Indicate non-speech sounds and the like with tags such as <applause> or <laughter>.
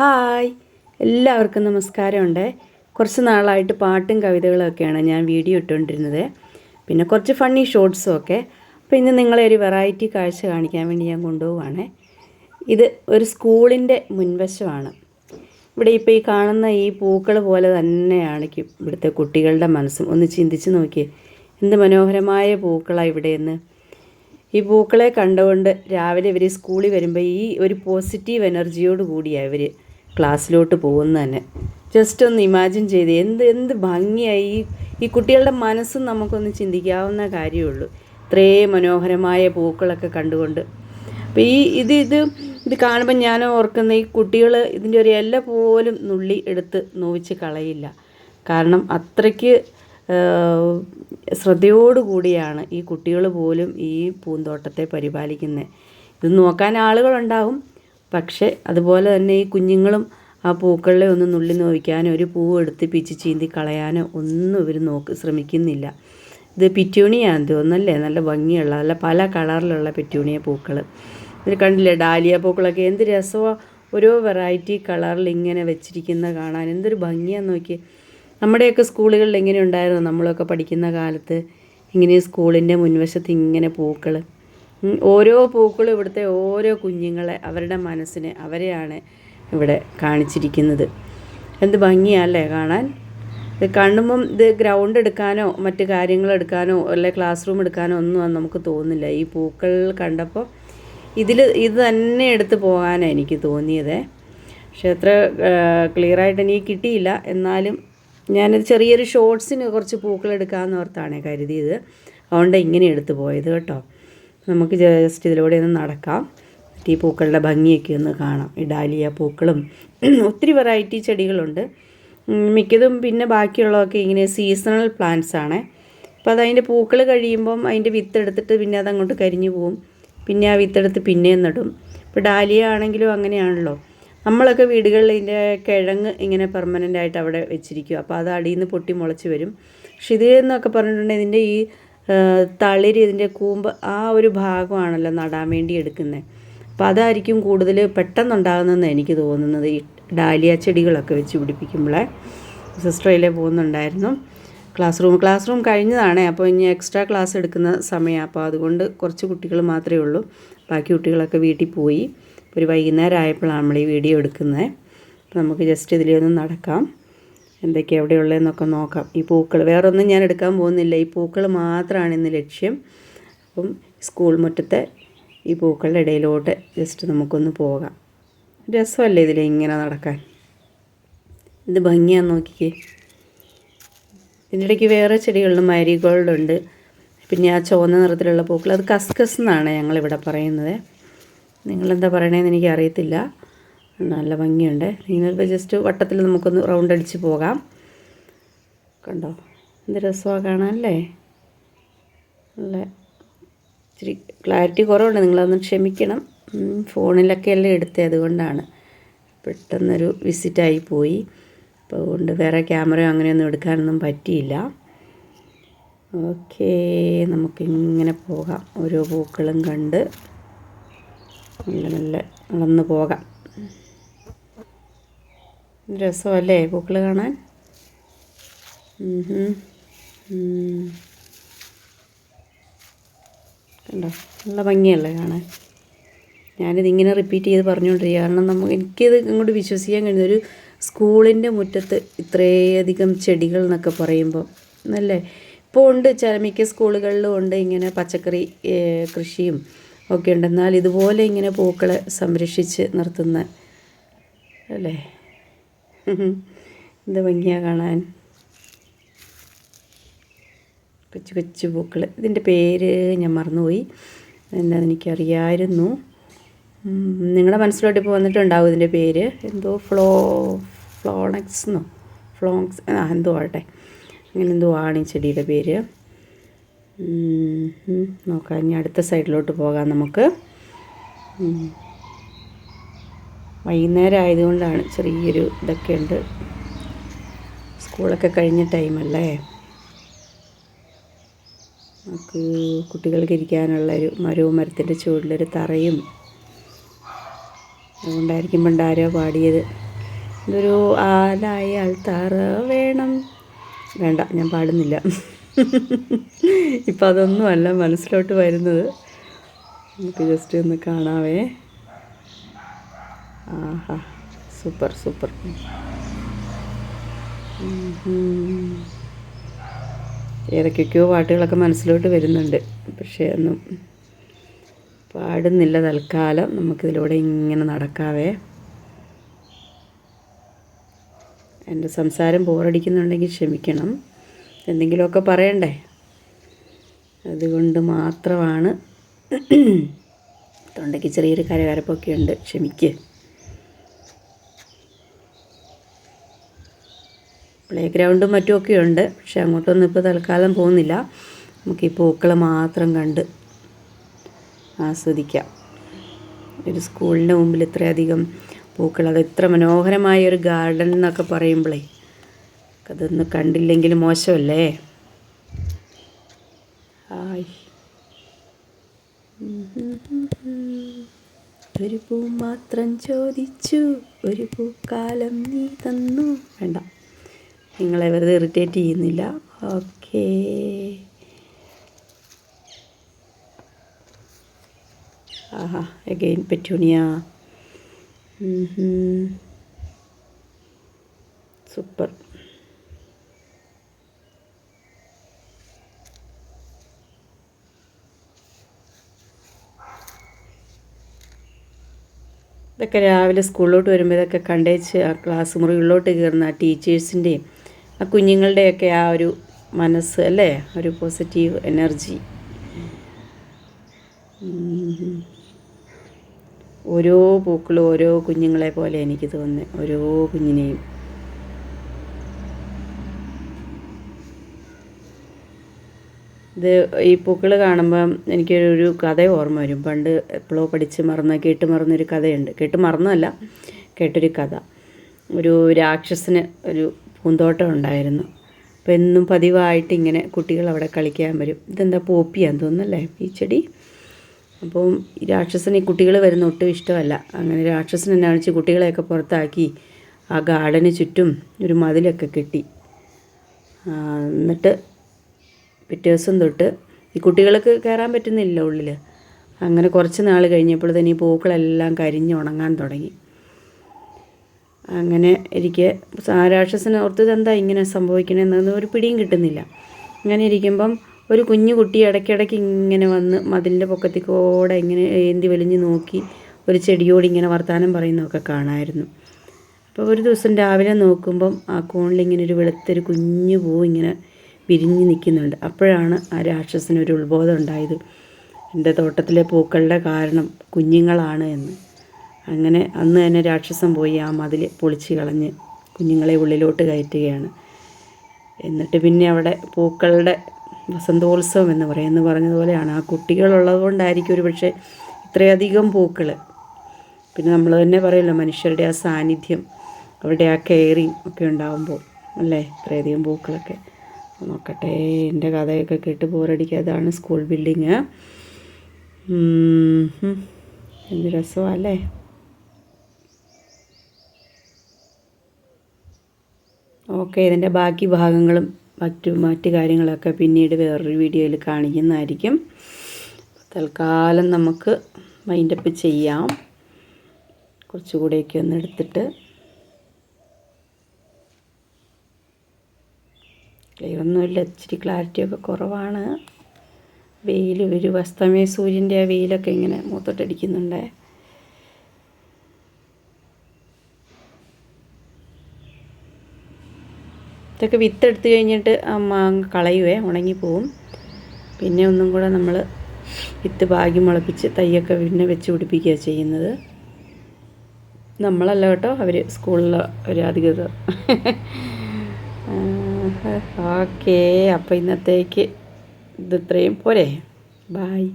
Hi. എല്ലാവർക്കും നമസ്കാരമുണ്ട്. കുറച്ച് നാളായിട്ട് പാട്ടും കവിതകളൊക്കെയാണ് ഞാൻ വീഡിയോ ഇട്ടുകൊണ്ടിരുന്നത്. പിന്നെ കുറച്ച് ഫണ്ണി ഷോർട്സും ഒക്കെ. അപ്പോൾ ഇന്ന് നിങ്ങളെ ഒരു വെറൈറ്റി കാഴ്ച കാണിക്കാൻ വേണ്ടി ഞാൻ കൊണ്ടുപോവാണ്. ഇത് ഒരു സ്കൂളിന്റെ മുൻവശമാണ്. ഇവിടെ ഇപ്പോൾ ഈ കാണുന്ന ഈ പൂക്കൾ പോലെ തന്നെയാണ് ഇവിടുത്തെ കുട്ടികളുടെ മനസ്സും. ഒന്ന് ചിന്തിച്ച് നോക്കിയേ. എന്ത് മനോഹരമായ പൂക്കളാണ് ഇവിടെയെന്ന് ഈ പൂക്കളെ കണ്ടുകൊണ്ട് രാവിലെ ഇവർ സ്കൂളിൽ വരുമ്പോൾ ഈ ഒരു പോസിറ്റീവ് എനർജിയോട് കൂടിയാണ് ഇവർ ക്ലാസ്സിലോട്ട് പോകുന്നത് തന്നെ. ജസ്റ്റ് ഒന്ന് ഇമാജിൻ ചെയ്ത് എന്ത് എന്ത് ഭംഗിയായി ഈ കുട്ടികളുടെ മനസ്സും നമുക്കൊന്ന് ചിന്തിക്കാവുന്ന കാര്യമുള്ളൂ. ഇത്രേ മനോഹരമായ പൂക്കളൊക്കെ കണ്ടുകൊണ്ട്. അപ്പോൾ ഈ ഇത് ഇത് ഇത് കാണുമ്പോൾ ഞാൻ ഓർക്കുന്ന ഈ കുട്ടികൾ ഇതിന്റെ ഒരു ഇല പോലും നുള്ളി എടുത്ത് നോവിച്ച് കളയില്ല. കാരണം അത്രയ്ക്ക് ശ്രദ്ധയോടുകൂടിയാണ് ഈ കുട്ടികൾ പോലും ഈ പൂന്തോട്ടത്തെ പരിപാലിക്കുന്നത്. ഇത് നോക്കാൻ ആളുകളുണ്ടാവും പക്ഷേ അതുപോലെ തന്നെ ഈ കുഞ്ഞുങ്ങളും ആ പൂക്കളെ ഒന്ന് നുള്ളി നോവിക്കാനോ ഒരു പൂവ് എടുത്ത് പിച്ച് ചീന്തി കളയാനോ ഒന്നും ഇവർ നോക്ക് ശ്രമിക്കുന്നില്ല. ഇത് പിറ്റൂണിയാണ് തോന്നുന്നല്ലേ നല്ല ഭംഗിയുള്ള നല്ല പല കളറിലുള്ള പിറ്റൂണിയ പൂക്കൾ. ഇത് കണ്ടില്ലേ? ഡാലിയ പൂക്കളൊക്കെ എന്ത് രസമോ. ഓരോ വെറൈറ്റി കളറിൽ ഇങ്ങനെ വെച്ചിരിക്കുന്ന കാണാൻ. എന്തൊരു ഭംഗിയാന്ന് നോക്കി നമ്മുടെയൊക്കെ സ്കൂളുകളിൽ എങ്ങനെ ഉണ്ടായിരുന്നു? നമ്മളൊക്കെ പഠിക്കുന്ന കാലത്ത് ഇങ്ങനെ സ്കൂളിന്റെ മുൻവശത്ത് ഇങ്ങനെ പൂക്കൾ. ഓരോ പൂക്കളും ഇവിടുത്തെ ഓരോ കുഞ്ഞുങ്ങളെ അവരുടെ മനസ്സിനെ അവരെയാണ് ഇവിടെ കാണിച്ചിരിക്കുന്നത്. എന്ത് ഭംഗിയല്ലേ കാണാൻ? ഇത് കാണുമ്പം ഇത് ഗ്രൗണ്ട് എടുക്കാനോ മറ്റ് കാര്യങ്ങൾ എടുക്കാനോ അല്ലെ ക്ലാസ് റൂം എടുക്കാനോ ഒന്നും നമുക്ക് തോന്നില്ല ഈ പൂക്കൾ കണ്ടപ്പോൾ ഇതിൽ ഇത് തന്നെ എടുത്ത് പോകാനാണ് എനിക്ക് തോന്നിയത്. പക്ഷെ അത്ര ക്ലിയറായിട്ട് എനിക്ക് കിട്ടിയില്ല. എന്നാലും ഞാനത് ചെറിയൊരു ഷോർട്സിന് കുറച്ച് പൂക്കൾ എടുക്കാമെന്ന് ഓർത്താണ് കരുതിയത്. അതുകൊണ്ട് ഇങ്ങനെ എടുത്തു പോയത് കേട്ടോ. നമുക്ക് ജസ്റ്റ് ഇതിലൂടെ ഒന്ന് നടക്കാം. ഈ പൂക്കളുടെ ഭംഗിയൊക്കെ ഒന്ന് കാണാം. ഈ ഡാലിയ പൂക്കളും <clears throat> ഒത്തിരി വെറൈറ്റി ചെടികളുണ്ട്. മിക്കതും പിന്നെ ബാക്കിയുള്ളതൊക്കെ ഇങ്ങനെ സീസണൽ പ്ലാന്റ്സ് ആണ്. അപ്പോൾ അതതിന്റെ പൂക്കൾ കഴിയുമ്പം അതിന്റെ വിത്തെടുത്തിട്ട് പിന്നെ അതങ്ങോട്ട് കരിഞ്ഞു പോവും. പിന്നെ ആ വിത്തെടുത്ത് പിന്നെയും നടും. ഇപ്പോൾ ഡാലിയ ആണെങ്കിലും അങ്ങനെയാണല്ലോ. നമ്മളൊക്കെ വീടുകളിൽ ഇതിന്റെ കിഴങ്ങ് ഇങ്ങനെ പെർമനന്റ് ആയിട്ട് അവിടെ വെച്ചിരിക്കും. അപ്പോൾ അത് അടിയിൽ നിന്ന് പൊട്ടി മുളച്ച് വരും. പക്ഷെ ഇത് എന്നൊക്കെ പറഞ്ഞിട്ടുണ്ടെങ്കിൽ ഇതിന്റെ ഈ തളിര് ഇതിന്റെ കൂമ്പ് ആ ഒരു ഭാഗമാണല്ലോ നടാൻ വേണ്ടി എടുക്കുന്നത് അപ്പോൾ അതായിരിക്കും കൂടുതൽ പെട്ടെന്നുണ്ടാകുന്നതെന്ന് എനിക്ക് തോന്നുന്നത് ഈ ഡാലിയ ചെടികളൊക്കെ വെച്ച് പിടിപ്പിക്കുമ്പോഴേ സിസ്റ്റർ അതിലേ പോകുന്നുണ്ടായിരുന്നു. ക്ലാസ് റൂം ക്ലാസ് റൂം കഴിഞ്ഞതാണേ. അപ്പോൾ ഇനി എക്സ്ട്രാ ക്ലാസ് എടുക്കുന്ന സമയമാണ് അപ്പോൾ അതുകൊണ്ട് കുറച്ച് കുട്ടികൾ മാത്രമേ ഉള്ളൂ. ബാക്കി കുട്ടികളൊക്കെ വീട്ടിൽ പോയി. ഒരു വൈകുന്നേരം ആയപ്പോഴാണ് നമ്മൾ ഈ വീഡിയോ എടുക്കുന്നത്. നമുക്ക് ജസ്റ്റ് ഇതിലേ ഒന്ന് നടക്കാം. എന്തൊക്കെയാണ് അവിടെ ഉള്ളതെന്നൊക്കെ നോക്കാം. ഈ പൂക്കൾ വേറൊന്നും ഞാൻ എടുക്കാൻ പോകുന്നില്ല. ഈ പൂക്കൾ മാത്രമാണ് ഇന്ന് ലക്ഷ്യം. അപ്പം സ്കൂൾ മുറ്റത്തെ ഈ പൂക്കളുടെ ഇടയിലോട്ട് ജസ്റ്റ് നമുക്കൊന്ന് പോകാം. രസമല്ലേ ഇതിൽ ഇങ്ങനെ നടക്കാൻ? ഇത് ഭംഗിയാന്ന് നോക്കിക്കേ. ഇതിന്റെ ഇടയ്ക്ക് വേറെ ചെടികളിലും മാരിഗോൾഡ് ഉണ്ട്. പിന്നെ ആ ചുവന്ന നിറത്തിലുള്ള പൂക്കൾ. അത് കസ്കസ് എന്നാണ് ഞങ്ങളിവിടെ പറയുന്നത്. നിങ്ങളെന്താ പറയണതെന്ന് എനിക്ക് അറിയത്തില്ല നല്ല ഭംഗിയുണ്ട്. ഇങ്ങനെ ജസ്റ്റ് വട്ടത്തിൽ നമുക്കൊന്ന് റൗണ്ട് അടിച്ച് പോകാം. കണ്ടോ? എന്ത് രസമാണ് കാണാനല്ലേ നല്ല ഇച്ചിരി ക്ലാരിറ്റി കുറവുണ്ട്. നിങ്ങളതൊന്ന് ക്ഷമിക്കണം. ഫോണിലൊക്കെ അല്ലേ എടുത്തത് അതുകൊണ്ടാണ്. പെട്ടെന്നൊരു വിസിറ്റായി പോയി. അപ്പോൾ അതുകൊണ്ട് വേറെ ക്യാമറയോ അങ്ങനെയൊന്നും എടുക്കാനൊന്നും പറ്റിയില്ല. ഓക്കേ നമുക്കിങ്ങനെ പോകാം. ഓരോ പൂക്കളും കണ്ട് നല്ല നല്ല വളർന്ന് പോകാം. രസമല്ലേ പൂക്കൾ കാണാൻ. കണ്ടോ? നല്ല ഭംഗിയല്ലേ കാണാൻ? ഞാനിതിങ്ങനെ റിപ്പീറ്റ് ചെയ്ത് പറഞ്ഞുകൊണ്ടിരിക്കുക കാരണം നമുക്ക് എനിക്കിത് ഇങ്ങോട്ട് വിശ്വസിക്കാൻ കഴിയുന്ന ഒരു സ്കൂളിന്റെ മുറ്റത്ത് ഇത്രയധികം ചെടികൾ എന്നൊക്കെ പറയുമ്പോൾ അല്ലേ? ഇപ്പോൾ ഉണ്ട് ചില മിക്ക സ്കൂളുകളിലും ഉണ്ട് ഇങ്ങനെ പച്ചക്കറി കൃഷിയും ഒക്കെ ഉണ്ട്. എന്നാൽ ഇതുപോലെ ഇങ്ങനെ പൂക്കളെ സംരക്ഷിച്ച് നിർത്തുന്ന അല്ലേ? എന്ത് ഭംഗിയാണ് കാണാൻ. കൊച്ചു കൊച്ചു പൂക്കൾ ഇതിന്റെ പേര് ഞാൻ മറന്നുപോയി. എന്താണെന്ന് എനിക്കറിയായിരുന്നു. നിങ്ങളുടെ മനസ്സിലോട്ട് ഇപ്പോൾ വന്നിട്ടുണ്ടാവും ഇതിന്റെ പേര്? എന്തോ ഫ്ലോ ഫ്ലോണക്സ് എന്നോ? ഫ്ലോങ്സ് ആ എന്തോ ആട്ടെ അങ്ങനെ എന്തോ ആണ് ഈ ചെടിയുടെ പേര്. നോക്കാം. ഇനി അടുത്ത സൈഡിലോട്ട് പോകാം നമുക്ക്. വൈകുന്നേരം ആയതുകൊണ്ടാണ് ചെറിയൊരു ഇതൊക്കെ ഉണ്ട് സ്കൂളൊക്കെ കഴിഞ്ഞ ടൈമല്ലേ? നമുക്ക് കുട്ടികൾക്ക് ഇരിക്കാനുള്ള ഒരു മരവും മരത്തിന്റെ ചുവട്ടിലൊരു തറയും അതുകൊണ്ടായിരിക്കും പണ്ടാരോ പാടിയത്. ഇതൊരു ആലായാൽ തറ വേണം. വേണ്ട ഞാൻ പാടുന്നില്ല. ഇപ്പം അതൊന്നുമല്ല മനസ്സിലോട്ട് വരുന്നത്. നമുക്ക് ജസ്റ്റ് ഒന്ന് കാണാവേ. ആഹാ സൂപ്പർ സൂപ്പർ. ഏതൊക്കെയൊക്കെയോ പാട്ടുകളൊക്കെ മനസ്സിലോട്ട് വരുന്നുണ്ട്. പക്ഷേ ഒന്നും പാടുന്നില്ല തൽക്കാലം. നമുക്കിതിലൂടെ ഇങ്ങനെ നടക്കാവേ. എന്റെ സംസാരം ബോറടിക്കുന്നുണ്ടെങ്കിൽ ക്ഷമിക്കണം. എന്തെങ്കിലുമൊക്കെ പറയണ്ടേ? അതുകൊണ്ട് മാത്രമാണ് തൊണ്ടയ്ക്ക് ചെറിയൊരു കരകരപ്പൊക്കെ ഉണ്ട്. ക്ഷമിക്ക്. പ്ലേ ഗ്രൗണ്ടും മറ്റുമൊക്കെ ഉണ്ട്. പക്ഷെ അങ്ങോട്ടൊന്നും ഇപ്പോൾ തൽക്കാലം പോകുന്നില്ല. നമുക്ക് ഈ പൂക്കൾ മാത്രം കണ്ട് ആസ്വദിക്കാം. ഒരു സ്കൂളിന്റെ മുമ്പിൽ ഇത്രയധികം പൂക്കൾ അത് ഇത്ര മനോഹരമായ ഒരു ഗാർഡൻ എന്നൊക്കെ പറയുമ്പോഴേ അതൊന്ന് കണ്ടില്ലെങ്കിൽ മോശമല്ലേ? ഹായ് ഒരു പൂ മാത്രം ചോദിച്ചു ഒരു പൂക്കാലം നീ തന്നു. വേണ്ട. നിങ്ങളെ വെറുതെ ഇറിറ്റേറ്റ് ചെയ്യുന്നില്ല. ഓക്കേ ആഹാ അഗെയിൻ പെറ്റൂണിയ. സൂപ്പർ ഇതൊക്കെ രാവിലെ സ്കൂളിലോട്ട് വരുമ്പോൾ ഇതൊക്കെ കണ്ടേച്ച് ആ ക്ലാസ് മുറികളിലോട്ട് കയറുന്ന ആ ടീച്ചേഴ്സിന്റെയും ആ കുഞ്ഞുങ്ങളുടെയൊക്കെ ആ ഒരു മനസ്സ് അല്ലേ? ഒരു പോസിറ്റീവ് എനർജി ഓരോ പൂക്കളും ഓരോ കുഞ്ഞുങ്ങളെ പോലെ എനിക്ക് തോന്നുന്നത് ഓരോ കുഞ്ഞിനെയും. ഇത് ഈ പൂക്കൾ കാണുമ്പം എനിക്കൊരു കഥ ഓർമ്മ വരും. പണ്ട് എപ്പോഴോ പഠിച്ച് മറന്ന കേട്ട് മറന്നൊരു കഥയുണ്ട്. കേട്ട് മറന്നല്ല കേട്ടൊരു കഥ. ഒരു രാക്ഷസന് ഒരു പൂന്തോട്ടം ഉണ്ടായിരുന്നു. അപ്പോൾ എന്നും പതിവായിട്ട് ഇങ്ങനെ കുട്ടികൾ അവിടെ കളിക്കാൻ വരും. ഇതെന്താ പോപ്പിയാന്ന് തോന്നുന്നല്ലേ? ഈ ചെടി? അപ്പം രാക്ഷസന് ഈ കുട്ടികൾ വരുന്ന ഒട്ടും ഇഷ്ടമല്ല. അങ്ങനെ രാക്ഷസൻ എന്നെ വിളിച്ച് കുട്ടികളെയൊക്കെ പുറത്താക്കി ആ ഗാർഡന് ചുറ്റും ഒരു മതിലൊക്കെ കെട്ടി. എന്നിട്ട് പിറ്റേ ദിവസം തൊട്ട് ഈ കുട്ടികൾക്ക് കയറാൻ പറ്റുന്നില്ല ഉള്ളിൽ അങ്ങനെ കുറച്ച് നാൾ കഴിഞ്ഞപ്പോൾ തന്നെ ഈ പൂക്കളെല്ലാം കരിഞ്ഞ് ഉണങ്ങാൻ തുടങ്ങി. അങ്ങനെ ഇരിക്കെ. രാക്ഷസനെ ഓർത്തത് എന്താ ഇങ്ങനെ സംഭവിക്കണമെന്ന് ഒരു പിടിയും കിട്ടുന്നില്ല. അങ്ങനെ ഇരിക്കുമ്പം ഒരു കുഞ്ഞു കുട്ടി ഇടയ്ക്കിടയ്ക്ക് ഇങ്ങനെ വന്ന് മതിലിന്റെ പൊക്കത്തിൽ കൂടെ ഇങ്ങനെ ഏന്തി വലിഞ്ഞ് നോക്കി ഒരു ചെടിയോട് ഇങ്ങനെ വർത്തമാനം പറയുന്നതൊക്കെ കാണാമായിരുന്നു അപ്പോൾ ഒരു ദിവസം രാവിലെ നോക്കുമ്പം ആ കോണിൽ ഇങ്ങനെ ഒരു വെളുത്തൊരു കുഞ്ഞു പൂ ഇങ്ങനെ വിരിഞ്ഞ് നിൽക്കുന്നുണ്ട്. അപ്പോഴാണ് ആ രാക്ഷസനൊരു ഉത്ബോധം ഉണ്ടായത്. എന്റെ തോട്ടത്തിലെ പൂക്കളുടെ കാരണം കുഞ്ഞുങ്ങളാണ് എന്ന്. അങ്ങനെ അന്ന് തന്നെ രാക്ഷസം പോയി ആ മതിൽ പൊളിച്ച് കളഞ്ഞ് കുഞ്ഞുങ്ങളെ ഉള്ളിലോട്ട് കയറ്റുകയാണ്. എന്നിട്ട് പിന്നെ അവിടെ പൂക്കളുടെ വസന്തോത്സവം എന്ന് പറയുന്നത് പറഞ്ഞതുപോലെയാണ്. ആ കുട്ടികളുള്ളത് കൊണ്ടായിരിക്കും ഒരു പക്ഷേ ഇത്രയധികം പൂക്കൾ പിന്നെ നമ്മൾ തന്നെ പറയുമല്ലോ മനുഷ്യരുടെ ആ സാന്നിധ്യം അവരുടെ ആ കെയറിങ് ഒക്കെ ഉണ്ടാകുമ്പോൾ അല്ലേ? ഇത്രയധികം പൂക്കളൊക്കെ. നോക്കട്ടെ എന്റെ കഥയൊക്കെ കേട്ട് ബോറടിക്കാതാണ് സ്കൂൾ ബിൽഡിങ് എന്ത് രസമാണ് ഓക്കെ ഇതിന്റെ ബാക്കി ഭാഗങ്ങളും മറ്റു മറ്റ് കാര്യങ്ങളൊക്കെ പിന്നീട് വേറൊരു വീഡിയോയിൽ കാണിക്കുന്നതായിരിക്കും. തൽക്കാലം നമുക്ക് മൈൻഡപ്പ് ചെയ്യാം. കുറച്ചുകൂടെയൊക്കെ ഒന്ന് എടുത്തിട്ട്. ക്ലിയറൊന്നുമില്ല ഇച്ചിരി ക്ലാരിറ്റിയൊക്കെ കുറവാണ്. വെയിൽ ഒരു വസ്തമേ സൂര്യന്റെ ആ വെയിലൊക്കെ ഇങ്ങനെ മൂത്തോട്ടടിക്കുന്നുണ്ടേ ഇതൊക്കെ വിത്തെടുത്ത് കഴിഞ്ഞിട്ട് മാങ്ങ കളയുവേ ഉണങ്ങിപ്പോവും. പിന്നെ ഒന്നും കൂടെ നമ്മൾ വിത്ത് ഭാഗ്യം മുളപ്പിച്ച് തൈയൊക്കെ പിന്നെ വെച്ച് പിടിപ്പിക്കുക ചെയ്യുന്നത്. നമ്മളല്ല കേട്ടോ അവർ സ്കൂളിലെ ഒരു അധികൃതർ. ഓക്കേ അപ്പോൾ ഇന്നത്തേക്ക് ഇത് ഇത്രയും. പോരെ ബായ്